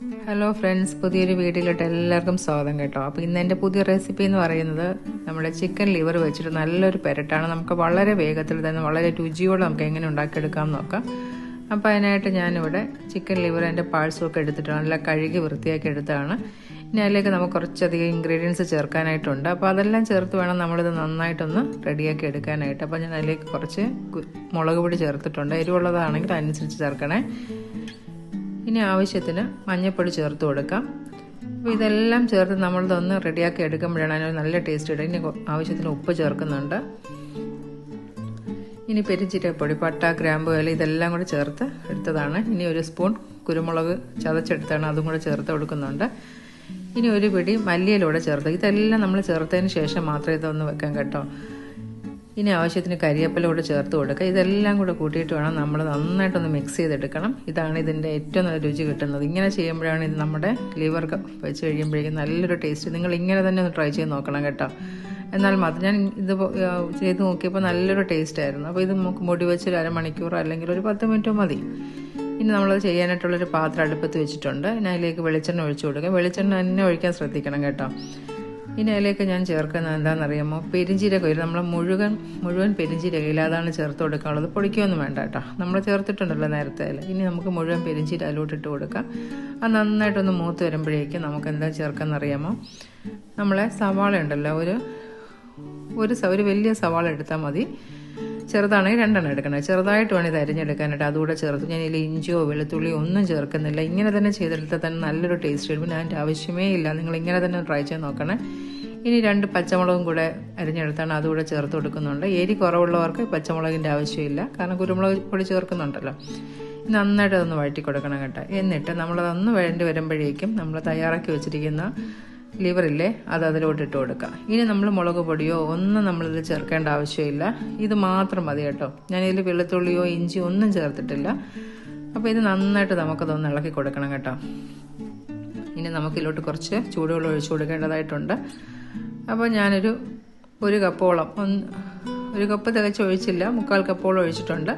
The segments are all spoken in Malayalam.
ഹലോ ഫ്രണ്ട്സ് പുതിയൊരു വീഡിയോയിലോട്ട് എല്ലാവർക്കും സ്വാഗതം കേട്ടോ. അപ്പോൾ ഇന്ന് എന്റെ പുതിയ റെസിപ്പി എന്ന് പറയുന്നത് നമ്മുടെ ചിക്കൻ ലിവർ വെച്ചിട്ട് നല്ലൊരു പെരട്ടാണ്. നമുക്ക് വളരെ വേഗത്തിൽ തന്നെ വളരെ രുചിയോടെ നമുക്ക് എങ്ങനെ ഉണ്ടാക്കിയെടുക്കാം നോക്കാം. അപ്പോൾ അതിനായിട്ട് ഞാനിവിടെ ചിക്കൻ ലിവർ എന്റെ പാഴ്സൊക്കെ എടുത്തിട്ട് നല്ല കഴുകി വൃത്തിയാക്കി എടുത്തതാണ്. ഇനി അതിലേക്ക് നമുക്ക് കുറച്ചധികം ഇൻഗ്രീഡിയൻസ് ചേർക്കാനായിട്ടുണ്ട്. അപ്പോൾ അതെല്ലാം ചേർത്ത് വേണം നമ്മളിത് നന്നായിട്ടൊന്ന് റെഡിയാക്കി എടുക്കാനായിട്ട്. അപ്പോൾ ഞാൻ അതിലേക്ക് കുറച്ച് മുളക് പൊടി ചേർത്തിട്ടുണ്ട്. എരിവുള്ളതാണെങ്കിൽ അതിനനുസരിച്ച് ചേർക്കണേ. ഇനി ആവശ്യത്തിന് മഞ്ഞൾപ്പൊടി ചേർത്ത് കൊടുക്കാം. അപ്പോൾ ഇതെല്ലാം ചേർത്ത് നമ്മളിതൊന്ന് റെഡിയാക്കി എടുക്കുമ്പോഴാണ് അതിനൊരു നല്ല ടേസ്റ്റ് ഇടുക ഇനി ആവശ്യത്തിന് ഉപ്പ് ചേർക്കുന്നുണ്ട്. ഇനി പെരിഞ്ചീരപ്പൊടി പട്ട ഗ്രാമ്പു ഇല ഇതെല്ലാം കൂടി ചേർത്ത് എടുത്തതാണ്. ഇനി ഒരു സ്പൂൺ കുരുമുളക് ചതച്ചെടുത്താണ് അതും കൂടെ ചേർത്ത് കൊടുക്കുന്നുണ്ട്. ഇനി ഒരു പിടി മല്ലിയിലൂടെ ചേർത്ത്. ഇതെല്ലാം നമ്മൾ ചേർത്തതിന് ശേഷം മാത്രമേ ഇതൊന്ന് വെക്കാൻ കേട്ടോ. ഇനി ആവശ്യത്തിന് കരിയപ്പല കൂടെ ചേർത്ത് കൊടുക്കുക. ഇതെല്ലാം കൂടെ കൂട്ടിയിട്ട് വേണം നമ്മൾ നന്നായിട്ടൊന്ന് മിക്സ് ചെയ്തെടുക്കണം. ഇതാണ് ഇതിന്റെ ഏറ്റവും നല്ല രുചി കിട്ടുന്നത്. ഇങ്ങനെ ചെയ്യുമ്പോഴാണ് ഇത് നമ്മുടെ ലിവർ വെച്ച് കഴിയുമ്പോഴേക്കും നല്ലൊരു ടേസ്റ്റ് നിങ്ങൾ ഇങ്ങനെ തന്നെ ഒന്ന് ട്രൈ ചെയ്ത് നോക്കണം കേട്ടോ. എന്നാൽ മാത്രം ഞാൻ ഇത് ചെയ്ത് നോക്കിയപ്പോൾ നല്ലൊരു ടേസ്റ്റ് ആയിരുന്നു. അപ്പോൾ ഇത് നമുക്ക് മുടി വെച്ച് ഒരു അരമണിക്കൂർ അല്ലെങ്കിൽ ഒരു പത്ത് മിനിറ്റോ മതി. ഇനി നമ്മളത് ചെയ്യാനായിട്ടുള്ളൊരു പാത്രം അടുപ്പത്ത് വെച്ചിട്ടുണ്ട്. അതിലേക്ക് വെളിച്ചെണ്ണ ഒഴിച്ചു കൊടുക്കുക. വെളിച്ചെണ്ണ തന്നെ ഒഴിക്കാൻ ശ്രദ്ധിക്കണം കേട്ടോ. ഇനി അതിലേക്ക് ഞാൻ ചേർക്കുന്നത് എന്താണെന്നറിയാമോ? പെരിഞ്ചീരകയിൽ നമ്മൾ മുഴുവൻ മുഴുവൻ പെരിഞ്ചീരകയിൽ അതാണ് ചേർത്ത് കൊടുക്കാനുള്ളത്. പൊടിക്കൊന്നും വേണ്ട കേട്ടോ. നമ്മൾ ചേർത്തിട്ടുണ്ടല്ലോ നേരത്തെ ഇനി നമുക്ക് മുഴുവൻ പെരിഞ്ചീര അതിലോട്ട് ഇട്ട് കൊടുക്കാം. അത് നന്നായിട്ടൊന്ന് മൂത്ത് വരുമ്പോഴേക്കും നമുക്ക് എന്താ ചേർക്കാമെന്നറിയാമോ നമ്മളെ സവാള ഉണ്ടല്ലോ. ഒരു ഒരു ഒരു വലിയ സവാള എടുത്താൽ മതി. ചെറുതാണെങ്കിൽ രണ്ടെണ്ണം എടുക്കണം. ചെറുതായിട്ട് വേണം ഇത് അരിഞ്ഞെടുക്കാനായിട്ട് അതുകൂടെ ചേർത്ത്. ഞാൻ ഇതിൽ ഇഞ്ചിയോ വെളുത്തുള്ളിയോ ഒന്നും ചേർക്കുന്നില്ല. ഇങ്ങനെ തന്നെ ചെയ്തെടുത്താൽ തന്നെ നല്ലൊരു ടേസ്റ്റ് വരും. അതിന്റെ ആവശ്യമേ ഇല്ല. നിങ്ങൾ ഇങ്ങനെ തന്നെ ട്രൈ ചെയ്ത് നോക്കണേ. ഇനി രണ്ട് പച്ചമുളകും കൂടെ അരിഞ്ഞെടുത്താണ് അതുകൂടെ ചേർത്ത് കൊടുക്കുന്നുണ്ട്. എരി കുറവുള്ളവർക്ക് പച്ചമുളകിന്റെ ആവശ്യമില്ല. കാരണം കുരുമുളക് പൊടി ചേർക്കുന്നുണ്ടല്ലോ. നന്നായിട്ട് അതൊന്ന് വഴറ്റി കൊടുക്കണം കേട്ടോ. എന്നിട്ട് നമ്മളതൊന്ന് വേണ്ടി വരുമ്പോഴേക്കും നമ്മൾ തയ്യാറാക്കി വെച്ചിരിക്കുന്ന ലിവറില്ലേ അത് അതിലോട്ട് ഇട്ട് കൊടുക്കുക ഇനി നമ്മൾ മുളക് പൊടിയോ ഒന്നും നമ്മളിതിൽ ചേർക്കേണ്ട ആവശ്യമില്ല. ഇത് മാത്രം മതി കേട്ടോ. ഞാനിതിൽ വെളുത്തുള്ളിയോ ഇഞ്ചിയോ ഒന്നും ചേർത്തിട്ടില്ല. അപ്പോൾ ഇത് നന്നായിട്ട് നമുക്കതൊന്ന് ഇളക്കി കൊടുക്കണം കേട്ടോ. ഇനി നമുക്കിലോട്ട് കുറച്ച് ചൂടുവെള്ളം ഒഴിച്ചു കൊടുക്കേണ്ടതായിട്ടുണ്ട്. അപ്പോൾ ഞാനൊരു ഒരു കപ്പോളം. ഒന്ന് ഒരു കപ്പ് തികച്ച് ഒഴിച്ചില്ല. മുക്കാൽ കപ്പോളം ഒഴിച്ചിട്ടുണ്ട്.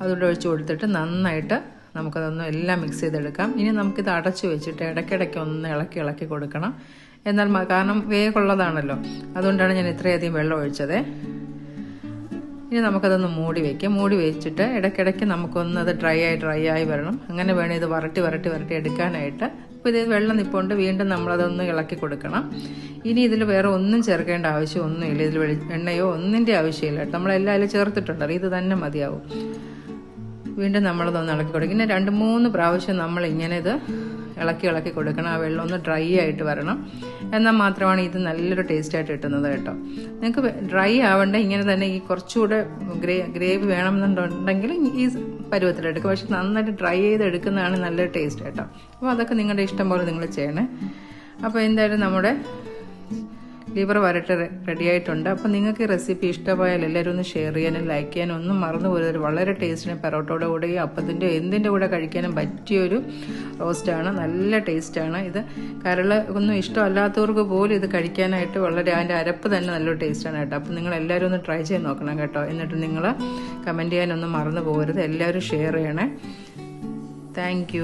അതുകൊണ്ട് ഒഴിച്ച് കൊടുത്തിട്ട് നന്നായിട്ട് നമുക്കതൊന്ന് എല്ലാം മിക്സ് ചെയ്തെടുക്കാം. ഇനി നമുക്കിത് അടച്ചു വെച്ചിട്ട് ഇടയ്ക്കിടയ്ക്ക് ഒന്ന് ഇളക്കി ഇളക്കി കൊടുക്കണം. എന്നാൽ കാരണം വേഗമുള്ളതാണല്ലോ അതുകൊണ്ടാണ് ഞാൻ ഇത്രയധികം വെള്ളം ഒഴിച്ചത്. ഇനി നമുക്കതൊന്ന് മൂടി വയ്ക്കാം മൂടി വെച്ചിട്ട് ഇടയ്ക്കിടയ്ക്ക് നമുക്കൊന്ന് അത് ഡ്രൈ ആയി ഡ്രൈ ആയി വരണം. അങ്ങനെ വേണം ഇത് വരട്ടി വരട്ടി വരട്ടി എടുക്കാനായിട്ട് ഇപ്പോൾ ഇത് വെള്ളം നിൽപ്പുണ്ട് വീണ്ടും നമ്മളതൊന്ന് ഇളക്കി കൊടുക്കണം. ഇനി ഇതിൽ വേറെ ഒന്നും ചേർക്കേണ്ട ആവശ്യം ഒന്നുമില്ല ഇതിൽ എണ്ണയോ ഒന്നിന്റെ ആവശ്യമില്ല നമ്മളെല്ലാം അതിൽ ചേർത്തിട്ടുണ്ട്. ഇത് തന്നെ മതിയാവും. വീണ്ടും നമ്മളതൊന്ന് ഇളക്കി കൊടുക്കും. പിന്നെ രണ്ട് മൂന്ന് പ്രാവശ്യം നമ്മൾ ഇങ്ങനെ ഇത് ഇളക്കി ഇളക്കി കൊടുക്കണം. ആ വെള്ളം ഒന്ന് ഡ്രൈ ആയിട്ട് വരണം. എന്നാൽ മാത്രമാണ് ഇത് നല്ലൊരു ടേസ്റ്റ് ആയിട്ട് കിട്ടുന്നത് കേട്ടോ. നിങ്ങൾക്ക് ഡ്രൈ ആവേണ്ട ഇങ്ങനെ തന്നെ ഈ കുറച്ചുകൂടെ ഗ്രേ ഗ്രേവി വേണമെന്നുണ്ടെങ്കിൽ ഈ പരുവത്തിലെടുക്കുക പക്ഷെ നന്നായിട്ട് ഡ്രൈ ചെയ്ത് എടുക്കുന്നതാണ് നല്ലൊരു ടേസ്റ്റ് കേട്ടോ. അപ്പോൾ അതൊക്കെ നിങ്ങളുടെ ഇഷ്ടം പോലെ നിങ്ങൾ ചെയ്യണേ. അപ്പോൾ എന്തായാലും നമ്മുടെ ലിവർ വരട്ട് റെഡി ആയിട്ടുണ്ട്. അപ്പോൾ നിങ്ങൾക്ക് ഈ റെസിപ്പി ഇഷ്ടമായാൽ എല്ലാവരും ഒന്ന് ഷെയർ ചെയ്യാനും ലൈക്ക് ചെയ്യാനും ഒന്നും മറന്നു പോരുത്. വളരെ ടേസ്റ്റിന് പെറോട്ടയുടെ കൂടെയും അപ്പത്തിന്റെ എന്തിന്റെ കൂടെ കഴിക്കാനും പറ്റിയൊരു റോസ്റ്റാണ് നല്ല ടേസ്റ്റാണ് ഇത്. കരൾ ഒന്നും ഇഷ്ടമല്ലാത്തവർക്ക് പോലും ഇത് കഴിക്കാനായിട്ട് വളരെ അതിന്റെ അരപ്പ് തന്നെ നല്ലൊരു ടേസ്റ്റാണ് കേട്ടോ. അപ്പോൾ നിങ്ങൾ എല്ലാവരും ഒന്ന് ട്രൈ ചെയ്ത് നോക്കണം കേട്ടോ. എന്നിട്ട് നിങ്ങൾ കമന്റ് ചെയ്യാനൊന്നും മറന്നു പോകരുത് എല്ലാവരും ഷെയർ ചെയ്യണേ. താങ്ക്